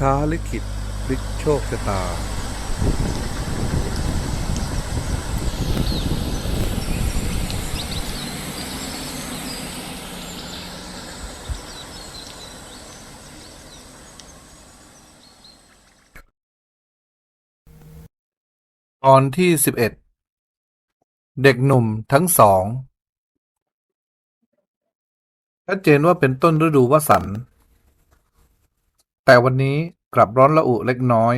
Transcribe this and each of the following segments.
ท้าลิขิตพลิกโชคชะตา ตอนที่สิบเอ็ด เด็กหนุ่มทั้งสอง ชัดเจนว่าเป็นต้นฤดูวสันต์ แต่วันนี้กลับร้อนระอุเล็กน้อย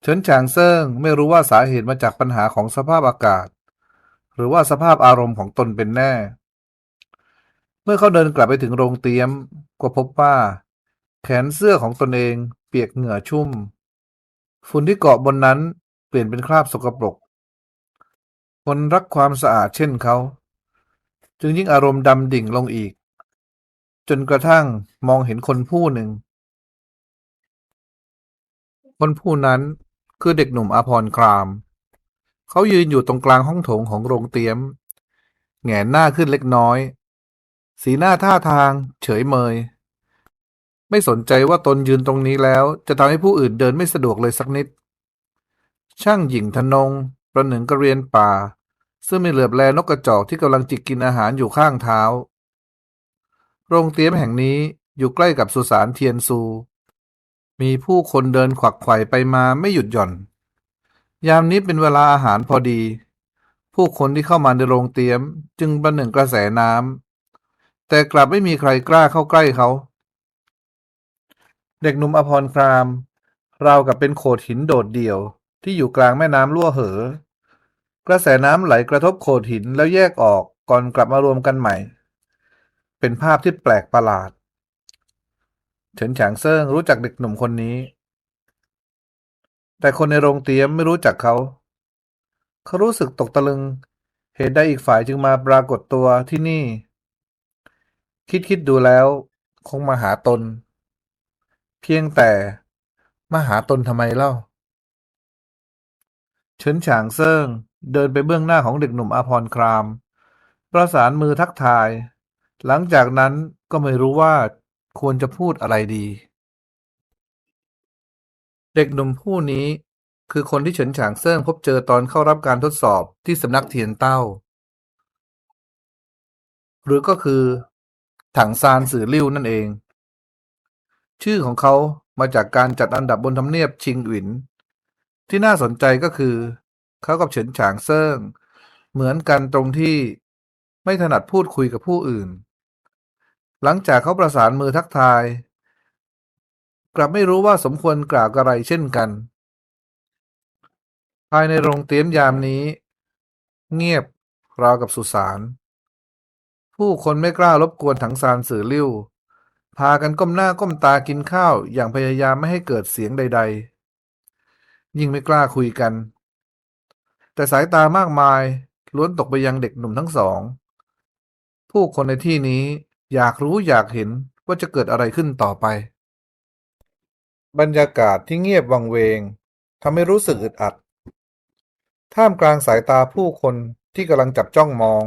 เฉินฉางเซิ่งไม่รู้ว่าสาเหตุมาจากปัญหาของสภาพอากาศ หรือว่าสภาพอารมณ์ของตนเป็นแน่ เมื่อเขาเดินกลับไปถึงโรงเตรียมก็พบว่า แขนเสื้อของตนเองเปียกเหงื่อชุ่ม ฝุ่นที่เกาะบนนั้นเปลี่ยนเป็นคราบสกปรก คนรักความสะอาดเช่นเขา จึงยิ่งอารมณ์ดำดิ่งลงอีก จนกระทั่งมองเห็นคนผู้หนึ่ง คนผู้นั้นคือเด็กหนุ่มอาพรคราม เขายืนอยู่ตรงกลางห้องโถงของโรงเตรียมแหงนหน้าขึ้นเล็กน้อย สีหน้าท่าทาง เฉยเมย ไม่สนใจว่าตนยืนตรงนี้แล้ว จะทำให้ผู้อื่นเดินไม่สะดวกเลยสักนิด ช่างหญิงทนง ประหนึ่งกระเรียนป่า ซึ่งไม่เหลือบแลนกกระจอกที่กำลังจิกกินอาหารอยู่ข้างเท้า โรงเตรียมแห่งนี้อยู่ใกล้กับสุสานเทียนซู มีผู้คนเดินขวักไขว่ไปมาไม่หยุดหย่อน ยามนี้เป็นเวลาอาหารพอดี ผู้คนที่เข้ามาในโรงเตรียมจึงประหนึ่งกระแสน้ำแต่กลับไม่มีใครกล้าเข้าใกล้เขา เด็กหนุ่มอภรคราม ราวกับเป็นโขดหินโดดเดี่ยวที่อยู่กลางแม่น้ำลั่วเหอ กระแสน้ำไหลกระทบโขดหินแล้วแยกออกก่อนกลับมารวมกันใหม่ เป็นภาพที่แปลกประหลาด เฉินฉางเซิงรู้จักเด็กหนุ่มคนนี้ แต่คนในโรงเตรียมไม่รู้จักเขา เขารู้สึกตกตะลึง เหตุใดอีกฝ่ายจึงมาปรากฏตัวที่นี่ คิดคิดดูแล้ว คงมาหาตน เพียงแต่มาหาตนทำไมเล่า เฉินฉางเซิงเดินไปเบื้องหน้าของเด็กหนุ่มอาพรคราม ประสานมือทักทาย หลังจากนั้นก็ไม่รู้ว่าควรจะพูดอะไรดี เด็กหนุ่มผู้นี้คือคนที่เฉินฉางเซิ่งพบเจอตอนเข้ารับการทดสอบที่สำนักเทียนเต้า หรือก็คือ ถังซานสื่อลิ่วนั่นเอง ชื่อของเขามาจากการจัดอันดับบนทำเนียบชิงหวินที่น่าสนใจก็คือ เขากับเฉินฉางเซิ่ง เหมือนกันตรงที่ไม่ถนัดพูดคุยกับผู้อื่น หลังจากเขาประสานมือทักทาย กลับไม่รู้ว่าสมควรกล่าวอะไรเช่นกัน ภายในโรงเตรียมยามนี้ เงียบราวกับสุสานผู้คนไม่กล้ารบกวนถังซานสื่อลิ่วพากันก้มหน้าก้มตากินข้าวอย่างพยายามไม่ให้เกิดเสียงใด ๆ ยิ่งไม่กล้าคุยกัน แต่สายตามากมายล้วนตกไปยังเด็กหนุ่มทั้งสอง ผู้คนในที่นี้ อยากรู้อยากเห็นว่าจะเกิดอะไรขึ้นต่อไป บรรยากาศที่เงียบวังเวงทำให้รู้สึกอึดอัด ท่ามกลางสายตาผู้คนที่กำลังจับจ้องมอง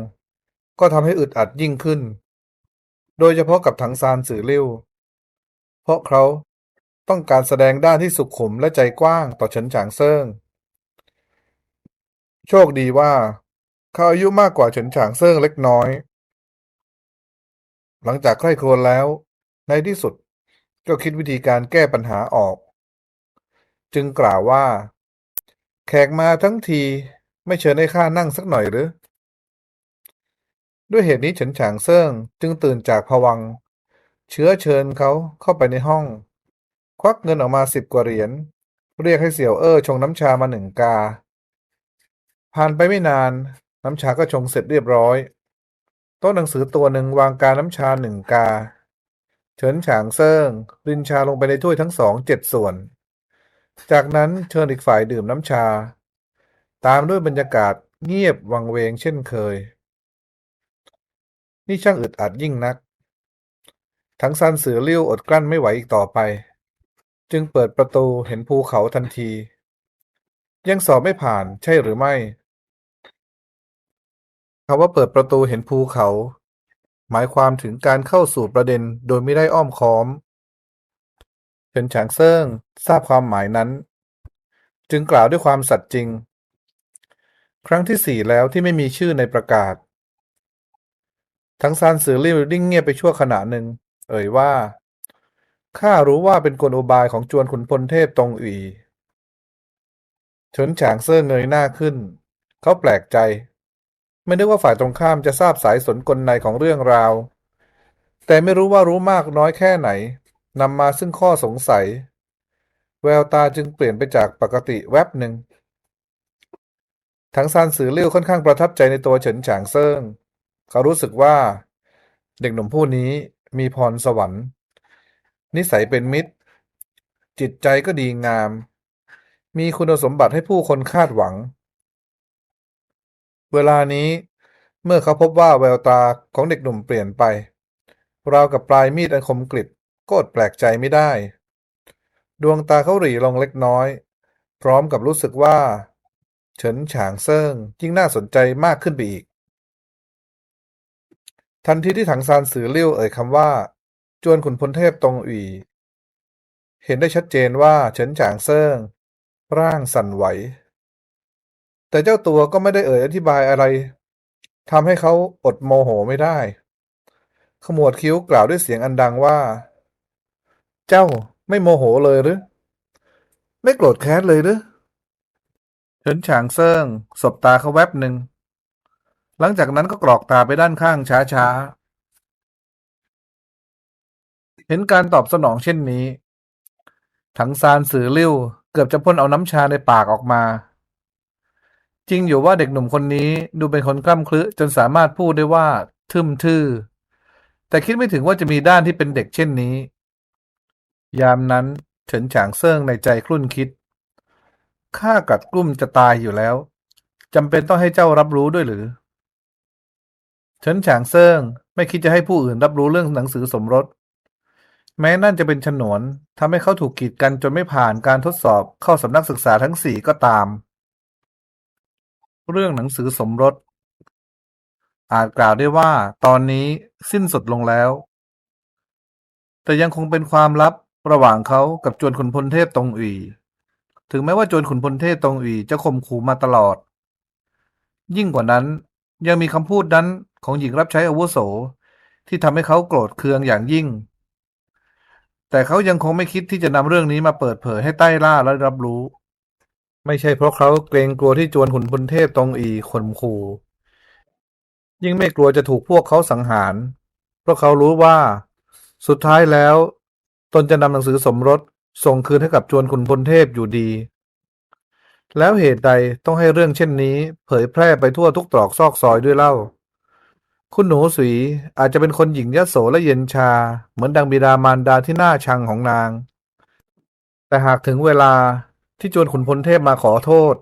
ก็ทำให้อึดอัดยิ่งขึ้น โดยเฉพาะกับถังซานสื่อเลี้ยวเพราะเขาต้องการแสดงด้านที่สุขุมและใจกว้างต่อเฉินฉางเซิง โชคดีว่า เขาอายุมากกว่าเฉินฉางเซิงเล็กน้อย หลังจากใคร่ครวญแล้ว ในที่สุดก็คิดวิธีการแก้ปัญหาออก จึงกล่าวว่า แขกมาทั้งทีไม่เชิญให้ข้านั่งสักหน่อยหรือ ด้วยเหตุนี้เฉินฉางเซิ่งจึงตื่นจากผวัง เชื้อเชิญเขาเข้าไปในห้อง ควักเงินออกมาสิบกว่าเหรียญเรียกให้เสี่ยวเอ้อชงน้ำชามาหนึ่งกา ผ่านไปไม่นาน น้ำชาก็ชงเสร็จเรียบร้อย ต๊ะหนังสือตัวหนึ่งวางกาน้ำชาหนึ่งกา เฉินฉางเซิ่งรินชาลงไปในถ้วยทั้งสองเจ็ดส่วน จากนั้นเชิญอีกฝ่ายดื่มน้ำชา ตามด้วยบรรยากาศเงียบวังเวงเช่นเคย นี่ช่างอึดอัดยิ่งนัก ทั้งซันเสือเลี้ยวอดกลั้นไม่ไหวอีกต่อไป จึงเปิดประตูเห็นภูเขาทันที ยังสอบไม่ผ่านใช่หรือไม่ คำว่าเปิดประตูเห็นภูเขา หมายความถึงการเข้าสู่ประเด็นโดยไม่ได้อ้อมค้อม เฉินฉางเซิ่งทราบความหมายนั้น จึงกล่าวด้วยความสัตย์จริง ครั้งที่สี่แล้วที่ไม่มีชื่อในประกาศ ทั้งซานสือลิ่วนิ่งเงียบไปชั่วขณะหนึ่ง เอ่ยว่าข้ารู้ว่าเป็นกลอุบายของจวนขุนพลเทพตงอีเฉินฉางเซิ่งเงยหน้าขึ้น เขาแปลกใจ ไม่นึกว่าฝ่ายตรงข้ามจะทราบสายสนกลในของเรื่องราว แต่ไม่รู้ว่ารู้มากน้อยแค่ไหนนำมาซึ่งข้อสงสัย แววตาจึงเปลี่ยนไปจากปกติแวบหนึ่ง ทั้งซานสือเลี่ยวค่อนข้างประทับใจในตัวเฉินฉางเซิงเขารู้สึกว่า เด็กหนุ่มผู้นี้มีพรสวรรค์ นิสัยเป็นมิตร จิตใจก็ดีงาม มีคุณสมบัติให้ผู้คนคาดหวัง เวลานี้เมื่อเขาพบว่าแววตาของเด็กหนุ่มเปลี่ยนไป ราวกับปลายมีดอันคมกริบก็อดแปลกใจไม่ได้ ดวงตาเขาหรี่ลงเล็กน้อย พร้อมกับรู้สึกว่า เฉินฉางเซิงยิ่งน่าสนใจมากขึ้นไปอีก ทันทีที่ถังซานสือเลี่ยวเอ่ยคำว่า จวนขุนพลเทพตรงอีเห็นได้ชัดเจนว่าเฉินฉางเซิงร่างสั่นไหว แต่เจ้าตัวก็ไม่ได้เอ่ยอธิบายอะไรทำให้เขาอดโมโหไม่ได้ ขมวดคิ้วกล่าวด้วยเสียงอันดังว่า เจ้าไม่โมโหเลยหรือ ไม่โกรธแค้นเลยหรือเฉินฉางเซิงสบตาเขาแวบหนึ่ง หลังจากนั้นก็กรอกตาไปด้านข้างช้าๆ เห็นการตอบสนองเช่นนี้ ถังซานสือลิ่วเกือบจะพ่นเอาน้ำชาในปากออกมา จริงอยู่ว่าเด็กหนุ่มคนนี้ดูเป็นคนกล้ำคลึจนสามารถพูดได้ว่า ทึมทื่อ แต่คิดไม่ถึงว่าจะมีด้านที่เป็นเด็กเช่นนี้ ยามนั้นเฉินฉางเซิ่งในใจครุ่นคิดข้ากัดกลุ้มจะตายอยู่แล้วจำเป็นต้องให้เจ้ารับรู้ด้วยหรือเฉินฉางเซิ่งไม่คิดจะให้ผู้อื่นรับรู้เรื่องหนังสือสมรส แม้นั่นจะเป็นฉนวนทำให้เขาถูกกีดกันจนไม่ผ่านการทดสอบเข้าสำนักศึกษาทั้งสี่ก็ตาม เรื่องหนังสือสมรส อาจกล่าวได้ว่าตอนนี้สิ้นสุดลงแล้ว แต่ยังคงเป็นความลับระหว่างเขากับจวนขุนพลเทพตงอีถึงแม้ว่าจวนขุนพลเทพตงอีจะข่มขู่มาตลอด ยิ่งกว่านั้นยังมีคำพูดนั้นของหญิงรับใช้อาวุโสที่ทำให้เขาโกรธเคืองอย่างยิ่ง แต่เขายังคงไม่คิดที่จะนำเรื่องนี้มาเปิดเผยให้ใต้ล่าและรับรู้ ไม่ใช่เพราะเขาเกรงกลัวที่จวนขุนพลเทพตงอีข่มขู่ ยิ่งไม่กลัวจะถูกพวกเขาสังหาร เพราะเขารู้ว่า สุดท้ายแล้ว ตนจะนำหนังสือสมรสส่งคืนให้กับจวนขุนพลเทพอยู่ดี แล้วเหตุใดต้องให้เรื่องเช่นนี้ เผยแพร่ไปทั่วทุกตรอกซอกซอยด้วยเล่า คุณหนูสีอาจจะเป็นคนหญิงยโสและเย็นชา เหมือนดังบิดามารดาที่น่าชังของนาง แต่หากถึงเวลา ที่จวนขุนพลเทพมาขอโทษ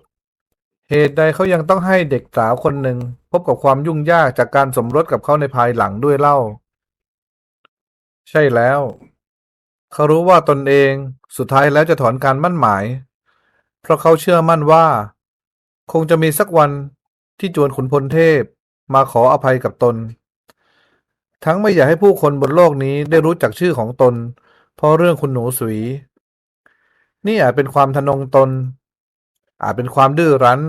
เหตุใดเขายังต้องให้เด็กสาวคนหนึ่งพบกับความยุ่งยากจากการสมรสกับเขาในภายหลังด้วยเล่า ใช่แล้ว เขารู้ว่าตนเองสุดท้ายแล้วจะถอนการมั่นหมาย เพราะเขาเชื่อมั่นว่า คงจะมีสักวันที่จวนขุนพลเทพมาขออภัยกับตน ทั้งไม่อยากให้ผู้คนบนโลกนี้ได้รู้จักชื่อของตน เพราะเรื่องคุณหนูสุย นี่อาจเป็นความทะนงตน อาจเป็นความดื้อรั้น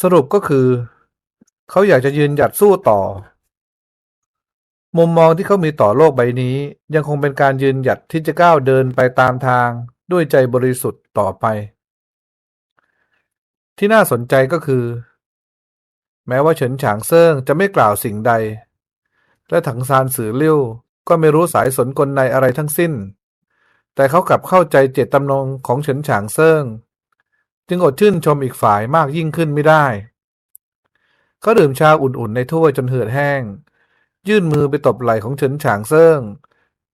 สรุปก็คือ เขาอยากจะยืนหยัดสู้ต่อ มุมมองที่เขามีต่อโลกใบนี้ ยังคงเป็นการยืนหยัดที่จะก้าวเดินไปตามทางด้วยใจบริสุทธิ์ต่อไป ที่น่าสนใจก็คือ แม้ว่าเฉินฉางเซิ่งจะไม่กล่าวสิ่งใด และถังซานสือเลี้ยวก็ไม่รู้สายสนกลในอะไรทั้งสิ้น แต่เขากลับเข้าใจเจตจำนงของเฉินฉางเซิ่ง จึงอดชื่นชมอีกฝ่ายมากยิ่งขึ้นไม่ได้เขาดื่มชาอุ่นๆในถ้วยจนเหือดแห้ง ยื่นมือไปตบไหล่ของเฉินฉางเซิ่ง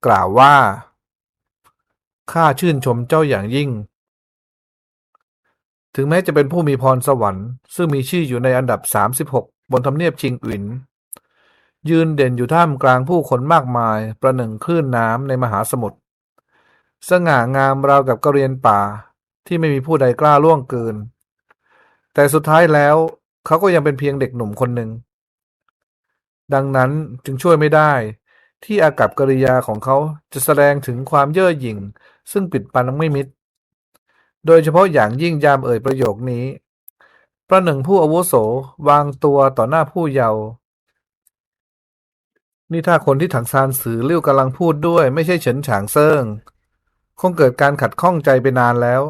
กล่าวว่าข้าชื่นชมเจ้าอย่างยิ่ง ถึงแม้จะเป็นผู้มีพรสวรรค์ ซึ่งมีชื่ออยู่ในอันดับ 36 บนทำเนียบชิงอินยืนเด่นอยู่ท่ามกลางผู้คนมากมาย ประหนึ่งคลื่นน้ำในมหาสมุทร สง่างามราวกับกระเรียนป่าที่ไม่มีผู้ใดกล้าล่วงเกิน แต่สุดท้ายแล้วเขาก็ยังเป็นเพียงเด็กหนุ่มคนหนึ่ง ดังนั้นจึงช่วยไม่ได้ ที่อากับกิริยาของเขาจะแสดงถึงความเย่อหยิ่ง ซึ่งปิดปันไม่มิด โดยเฉพาะอย่างยิ่งยามเอ่ยประโยคนี้ ประหนึ่งผู้อาวุโสวางตัวต่อหน้าผู้เยาว์นี่ถ้าคนที่ถังซานสือเลี้ยวกำลังพูดด้วย ไม่ใช่เฉินฉางเซิง คงเกิดการขัดข้องใจไปนานแล้ว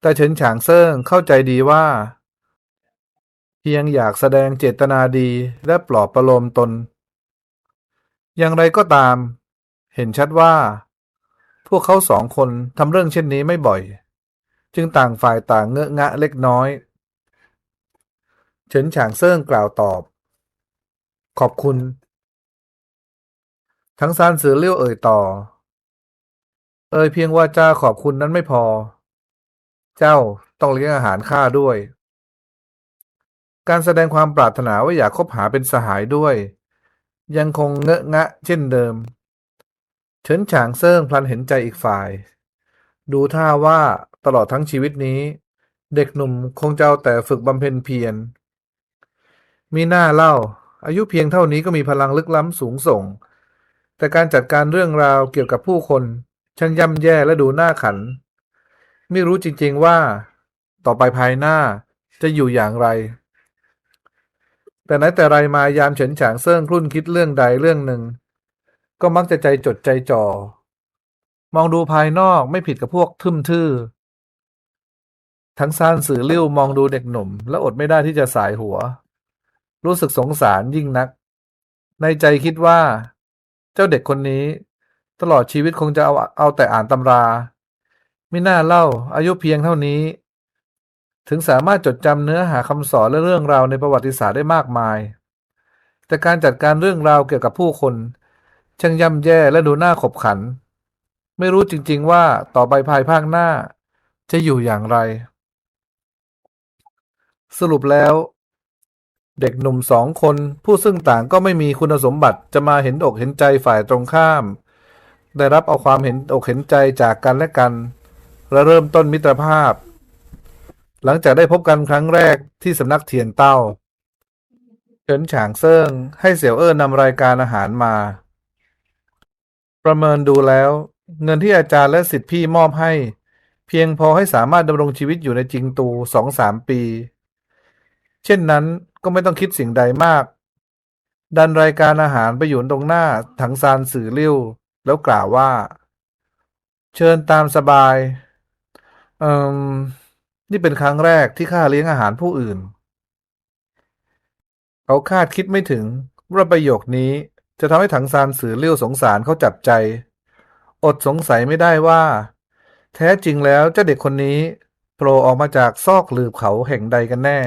แต่เฉินฉางเซิ่งเข้าใจดีว่า เพียงอยากแสดงเจตนาดีและปลอบประโลมตน อย่างไรก็ตาม เห็นชัดว่า พวกเขาสองคนทำเรื่องเช่นนี้ไม่บ่อย จึงต่างฝ่ายต่างเงอะงะเล็กน้อย เฉินฉางเซิ่งกล่าวตอบ ขอบคุณ ทั้งซานสือเลี้ยวเอ่ยต่อ เอ่ยเพียงว่าจาขอบคุณนั้นไม่พอ เจ้าต้องเลี้ยงอาหารข้าด้วย การแสดงความปรารถนาว่าอยากคบหาเป็นสหายด้วย ยังคงเงอะงะเช่นเดิม เฉินฉางเซิ่งพลันเห็นใจอีกฝ่าย ดูท่าว่าตลอดทั้งชีวิตนี้ เด็กหนุ่มคงจะเอาแต่ฝึกบำเพ็ญเพียร มีหน้าเล่า อายุเพียงเท่านี้ก็มีพลังลึกล้ำสูงส่ง แต่การจัดการเรื่องราวเกี่ยวกับผู้คน ช่างย่ำแย่และดูหน้าขัน ไม่รู้จริงๆว่า ต่อไปภายหน้าจะอยู่อย่างไร แต่ไหนแต่ไรมายามเฉินฉางเซิ่งครุ่นคิดเรื่องใดเรื่องหนึ่ง ก็มักจะใจจดใจจ่อ มองดูภายนอกไม่ผิดกับพวกทึมทื่อ ทั้งซานสื่อเลี้ยวมองดูเด็กหนุ่ม และอดไม่ได้ที่จะสายหัว รู้สึกสงสารยิ่งนัก ในใจคิดว่า เจ้าเด็กคนนี้ ตลอดชีวิตคงจะเอาเอาแต่อ่านตำรา ไม่น่าเล่า อายุเพียงเท่านี้ ถึงสามารถจดจำเนื้อหาคำสอนและเรื่องราวในประวัติศาสตร์ได้มากมาย แต่การจัดการเรื่องราวเกี่ยวกับผู้คนช่างย่ำแย่และดูหน้าขบขัน ไม่รู้จริงๆว่าต่อไปภายภาคหน้า จะอยู่อย่างไร สรุปแล้ว เด็กหนุ่มสองคนผู้ซึ่งต่างก็ไม่มีคุณสมบัติจะมาเห็นอกเห็นใจฝ่ายตรงข้าม ได้รับเอาความเห็นอกเห็นใจจากกันและกัน และเริ่มต้นมิตรภาพ หลังจากได้พบกันครั้งแรกที่สำนักเทียนเต้าเฉินฉางเซิ่งให้เสี่ยวเอ้อนำรายการอาหารมา ประเมินดูแล้ว เงินที่อาจารย์และสิทธิพี่มอบให้ เพียงพอให้สามารถดำรงชีวิตอยู่ในจิงตูสองสามปี เช่นนั้นก็ไม่ต้องคิดสิ่งใดมาก ดันรายการอาหารไปอยู่ตรงหน้าถังซานสื่อเลี้ยว แล้วกล่าวว่า เชิญตามสบาย เอ่มนี่เป็นครั้งแรกที่ข้าเลี้ยงอาหารผู้อื่น เขาคาดคิดไม่ถึงว่าประโยคนี้จะทำให้ถังซานสื่อเลี้ยวสงสารเขาจับใจ อดสงสัยไม่ได้ว่า แท้จริงแล้วเจ้าเด็กคนนี้โผล่ออกมาจากซอกหลืบเขาแห่งใดกันแน่